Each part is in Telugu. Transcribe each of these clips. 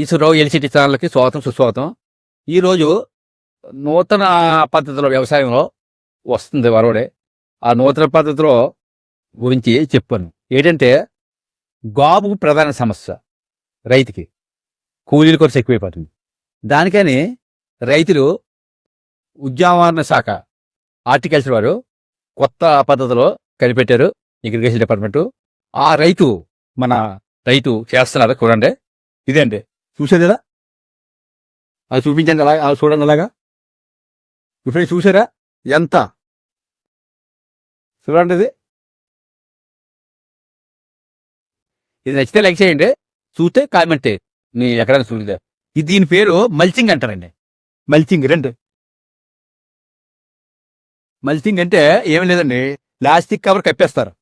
ఈశ్వరరావు ఎల్సిటీ ఛానల్కి స్వాగతం సుస్వాగతం. ఈరోజు నూతన పద్ధతిలో వ్యవసాయంలో వస్తుంది వరవడే. ఆ నూతన పద్ధతిలో గురించి చెప్పాను. ఏంటంటే గాబు ప్రధాన సమస్య రైతుకి. కూలీలు కొరత ఎక్కువైపోతుంది. దానికని రైతులు ఉద్యానవన శాఖ హార్టికల్చర్ వారు కొత్త పద్ధతిలో కనిపెట్టారు అగ్రికల్చర్ డిపార్ట్మెంటు. ఆ రైతు మన రైతు చేస్తున్నారు చూడండి. ఇదేంటి చూసేది ఎలా అది చూపించండి అలాగా అది చూడండి అలాగా. ఇప్పుడు చూసారా ఎంత? చూడండి ఇది. ఇది నచ్చితే లైక్ చేయండి చూస్తే కామెంట్ చేయండి. నీ ఎక్కడైనా చూడదా ఇది దీని పేరు మల్చింగ్ అంటారండి. మల్చింగ్ రండి. మల్చింగ్ అంటే ఏం లేదండి ప్లాస్టిక్ కవర్ కప్పేస్తారు.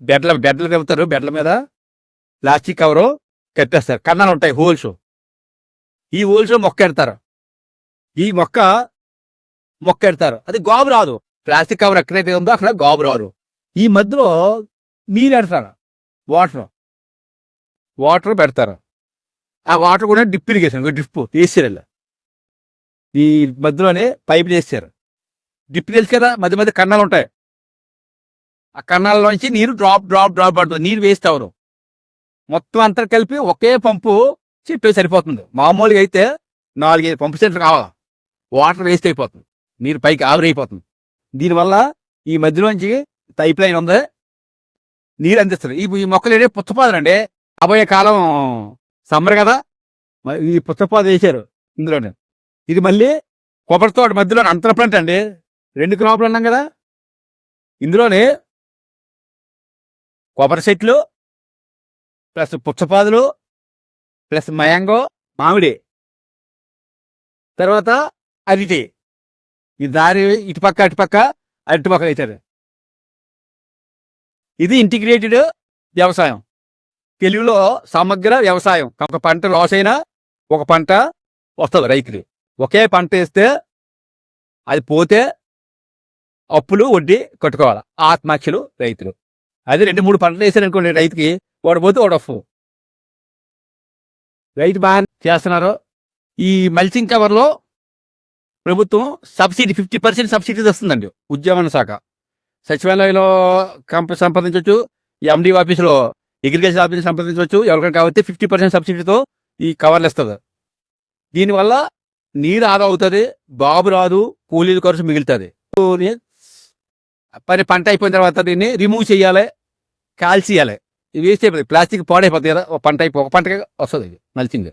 బెడ్ల బెడ్లు కప్పుతారు బెడ్ల మీద. ప్లాస్టిక్ కవరు కప్పేస్తారు కన్నాలు ఉంటాయి హోల్స్. ఈ హోల్స్ మొక్క ఎడతారు ఈ మొక్క మొక్క ఎడతారు అది గాబు రాదు. ప్లాస్టిక్ కవర్ ఎక్కడైతే ఉందో అక్కడ గాబు రాదు. ఈ మధ్యలో నీరు ఎడతారు వాటర్. వాటర్ పెడతారు. ఆ వాటర్ కూడా డిప్ ఇరిగేషన్ డిప్ వేసారు ఇలా. ఈ మధ్యలోనే పైపులు వేసారు డిప్ తెలుసు కదా మధ్య మధ్య కన్నాలు ఉంటాయి ఆ కన్నాల్లోంచి నీరు డ్రాప్ డ్రాప్ డ్రాప్ పడుతుంది. నీరు వేస్ట్ అవరు మొత్తం అంతా కలిపి ఒకే పంపు చెట్టు సరిపోతుంది. మామూలుగా అయితే నాలుగైదు పంపు సెంటర్ కావాలి. వాటర్ వేస్ట్ అయిపోతుంది. నీరు పైకి ఆవిరైపోతుంది దీనివల్ల ఈ మధ్యలోంచి పైప్ లైన్ ఉంది. నీరు అందిస్తుంది. ఈ మొక్కలు ఏంటి పుచ్చపాదులండి రాబోయే కాలం సమ్మర్ కదా. ఈ పుచ్చపాదు వేసారు ఇందులోనే. ఇది మళ్ళీ కొబ్బరి తోట మధ్యలో అంతర ప్లాంట్ అండి. రెండు క్రాపులు అన్నాం కదా. ఇందులోనే కొబ్బరి చెట్లు ప్లస్ పుచ్చపాదులు ప్లస్ మయాంగో మామిడి. తర్వాత అరటి. ఈ దారి ఇటుపక్క అటుపక్క అరటి పక్క అవుతారు ఇది ఇంటిగ్రేటెడ్ వ్యవసాయం. తెలుగులో సమగ్ర వ్యవసాయం. ఒక పంట లాస్ అయినా ఒక పంట వస్తుంది రైతులు. ఒకే పంట వేస్తే అది పోతే అప్పులు వడ్డీ కట్టుకోవాలి. ఆత్మహత్యలు రైతులు. అది రెండు మూడు పంటలు వేసారనుకోండి రైతుకి వాడు పోతే వాడు అప్పు రైతు బాగా చేస్తున్నారు. ఈ మల్చింగ్ కవర్లో ప్రభుత్వం సబ్సిడీ ఫిఫ్టీ పర్సెంట్ సబ్సిడీ వస్తుందండి ఉద్యానవన శాఖ. సచివాలయంలో కంప సంప్రదించవచ్చు. ఎండి ఆఫీసులో అగ్రికల్చర్ ఆఫీస్ సంప్రదించవచ్చు. ఎవరికైనా కాబట్టి ఫిఫ్టీ పర్సెంట్ సబ్సిడీతో ఈ కవర్లు ఇస్తుంది దీనివల్ల నీరు ఆదా అవుతుంది బాబు రాదు కూలీల ఖర్చు మిగులుతుంది. పని పంట అయిపోయిన తర్వాత దీన్ని రిమూవ్ చేయాలి కాల్చేయాలి. వేస్ట్ అయిపోతుంది ప్లాస్టిక్ పాడైపోతుంది కదా ఒక పంట అయిపో ఒక పంటకి వస్తుంది ఇది నలిచింది.